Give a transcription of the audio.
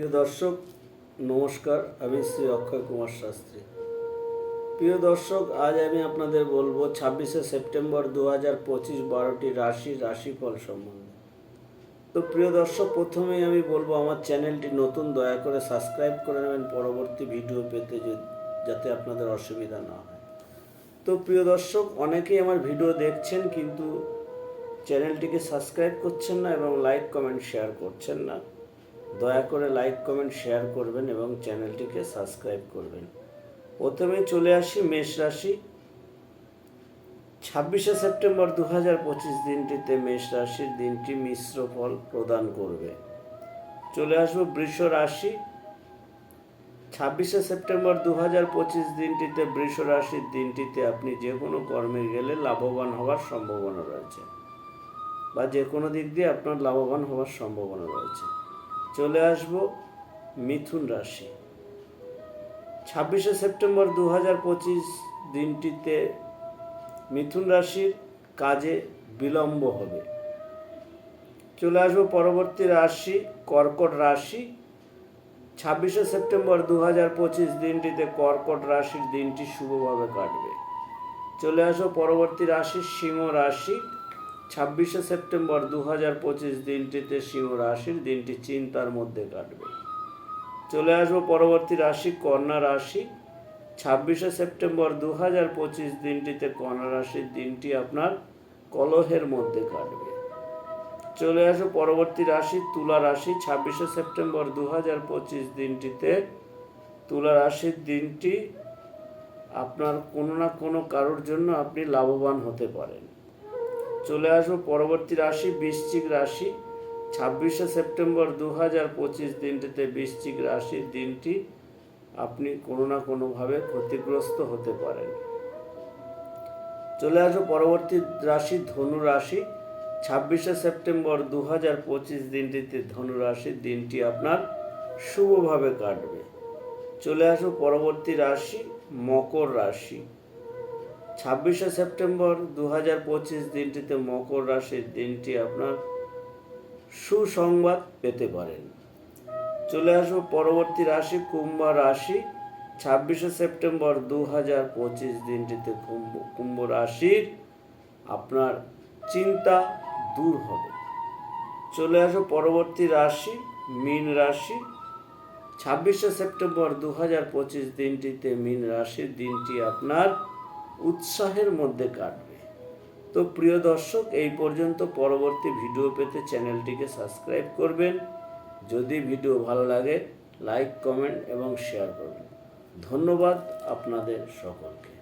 প্রিয় দর্শক, নমস্কার। আমি শ্রী অক্ষয় কুমার শাস্ত্রী। প্রিয় দর্শক, আজ আমি আপনাদের বলব, ছাব্বিশে সেপ্টেম্বর দু হাজার পঁচিশ বারোটি রাশি রাশিফল সম্বন্ধে। তো প্রিয় দর্শক, প্রথমেই আমি বলব, আমার চ্যানেলটি নতুন, দয়া করে সাবস্ক্রাইব করে নেবেন। পরবর্তী ভিডিও পেতে যাতে আপনাদের অসুবিধা না হয়। তো প্রিয় দর্শক, অনেকেই আমার ভিডিও দেখছেন, কিন্তু চ্যানেলটিকে সাবস্ক্রাইব করছেন না এবং লাইক, কমেন্ট, শেয়ার করছেন না। দয়া করে লাইক, কমেন্ট, শেয়ার করবেন এবং চ্যানেলটিকে সাবস্ক্রাইব করবেন। প্রথমে চলে আসি মেষ রাশি। ছাব্বিশে সেপ্টেম্বর দু হাজার পঁচিশ দিনটিতে মেষ রাশির দিনটি মিশ্র ফল প্রদান করবে। চলে আসব বৃষ রাশি। ছাব্বিশে সেপ্টেম্বর দু হাজার পঁচিশ দিনটিতে বৃষ রাশির দিনটিতে আপনি যে কোনো কর্মে গেলে লাভবান হওয়ার সম্ভাবনা রয়েছে বা যে কোনো দিক দিয়ে আপনার লাভবান হওয়ার সম্ভাবনা রয়েছে। চলে আসব মিথুন রাশি। ছাব্বিশে সেপ্টেম্বর দু পঁচিশ দিনটিতে মিথুন রাশির কাজে বিলম্ব হবে। চলে আসব পরবর্তী রাশি, কর্কট রাশি। ছাব্বিশে সেপ্টেম্বর দু পঁচিশ দিনটিতে কর্কট রাশির দিনটি শুভভাবে কাটবে। চলে আসো পরবর্তী রাশি, সিংহ রাশি। ছাব্বিশে সেপ্টেম্বর দু হাজার পঁচিশ দিনটিতে সিংহ রাশির দিনটি চিন্তার মধ্যে কাটবে। চলে আসব পরবর্তী রাশি, কন্যা রাশি। ছাব্বিশে সেপ্টেম্বর দু হাজার পঁচিশ দিনটিতে কন্যা রাশির দিনটি আপনার কলহের মধ্যে কাটবে। চলে আসো পরবর্তী রাশি, তুলা রাশি। ছাব্বিশে সেপ্টেম্বর দু হাজার পঁচিশ দিনটিতে তুলা রাশির দিনটি আপনার কোনো না কোনো কারোর জন্য আপনি লাভবান হতে পারেন। চলে আসব পরবর্তী রাশি, বৃশ্চিক রাশি। ছাব্বিশে সেপ্টেম্বর দু হাজার পঁচিশ দিনটিতে বৃশ্চিক রাশির দিনটি আপনি কোনো না কোনোভাবে ক্ষতিগ্রস্ত হতে পারেন। চলে আসব পরবর্তী রাশি, ধনু রাশি। ছাব্বিশে সেপ্টেম্বর দু হাজার পঁচিশ দিনটিতে ধনু রাশির দিনটি আপনার শুভভাবে কাটবে। চলে আসব পরবর্তী রাশি, মকর রাশি। ছাব্বিশে সেপ্টেম্বর দু হাজার পঁচিশ দিনটিতে মকর রাশির দিনটি আপনার সুসংবাদ পেতে পারেন। চলে আসব পরবর্তী রাশি, কুম্ভ রাশি। ছাব্বিশে সেপ্টেম্বর দু হাজার পঁচিশ দিনটিতে কুম্ভ কুম্ভ রাশির আপনার চিন্তা দূর হবে। চলে আসো পরবর্তী রাশি, মীন রাশি। ছাব্বিশে সেপ্টেম্বর দু হাজার পঁচিশ দিনটিতে মীন রাশির দিনটি আপনার উৎসাহের মধ্যে কাটবে। তো প্রিয় দর্শক, এই পর্যন্ত পরবর্তী ভিডিও পেতে চ্যানেলটিকে সাবস্ক্রাইব করবেন। যদি ভিডিও ভালো লাগে, লাইক, কমেন্ট এবং শেয়ার করবেন। ধন্যবাদ আপনাদের সকলকে।